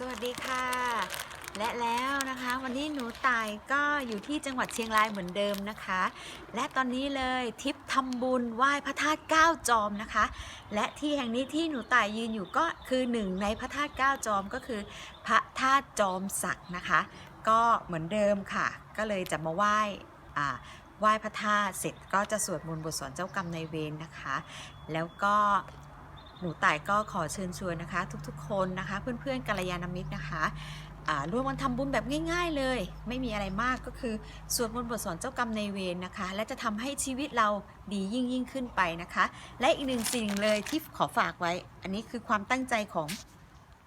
สวัสดีค่ะ และแล้วนะคะ วันนี้หนูตายก็อยู่ที่จังหวัดเชียงรายเหมือนเดิมนะคะ และตอนนี้เลยทิปทำบุญไหว้พระธาตุเก้าจอมนะคะ และที่แห่งนี้ที่หนูตายยืนอยู่ก็คือหนึ่งในพระธาตุเก้าจอมก็คือ พระธาตุจอมศักดิ์นะคะ ก็เหมือนเดิมค่ะ ก็เลยจะมาไหว้อ่าไหว้พระธาตุเสร็จก็จะสวดมนต์บทสอนเจ้ากรรมนายเวรนะคะ แล้วก็ หนูต่ายก็ขอเชิญชวนนะคะ ทุกๆ คนนะคะ เพื่อนๆกัลยาณมิตรนะคะร่วมกันทำบุญแบบง่าย ๆเลย ไม่มีอะไรมากก็คือสวดมนต์บทสอนเจ้ากรรมในเวรนะคะ และจะทำให้ชีวิตเราดียิ่งยิ่งขึ้นไปนะคะ และอีกหนึ่งสิ่งเลยที่ขอฝากไว้ อันนี้คือความตั้งใจของ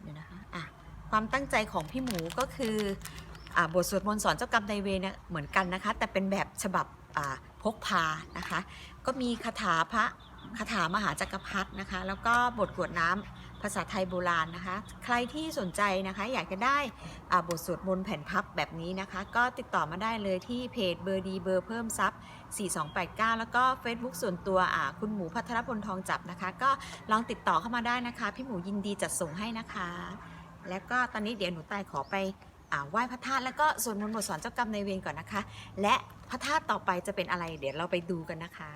เดี๋ยวนะคะอะความตั้งใจของพี่หมูก็คืออบทสวดมนต์สอนเจ้ากรรมในเวรเนี่ยเหมือนกันนะคะ แต่เป็นแบบฉบับพกพานะคะ ก็มีคาถาพระ คาถามหาจักรพรรดินะคะ แล้วก็บทกวดน้ำภาษาไทยโบราณนะคะ ใครที่สนใจนะคะ อยากจะได้บทสวดมนต์แผ่นพับแบบนี้นะคะ ก็ติดต่อมาได้เลยที่เพจเบอร์ดีเบอร์เพิ่มทรัพย์4289 แล้วก็ Facebook ส่วนตัวคุณหมูพัทรพลทองจับนะคะ ก็ลองติดต่อเข้ามาได้นะคะ พี่หมูยินดีจัดส่งให้นะคะ แล้วก็ตอนนี้เดี๋ยวหนูตายขอไปไหว้พระธาตุแล้วก็สวดมนต์บทสอนเจ้ากรรมนายเวรก่อนนะคะ และพระธาตุต่อไปจะเป็นอะไร เดี๋ยวเราไปดูกันนะคะ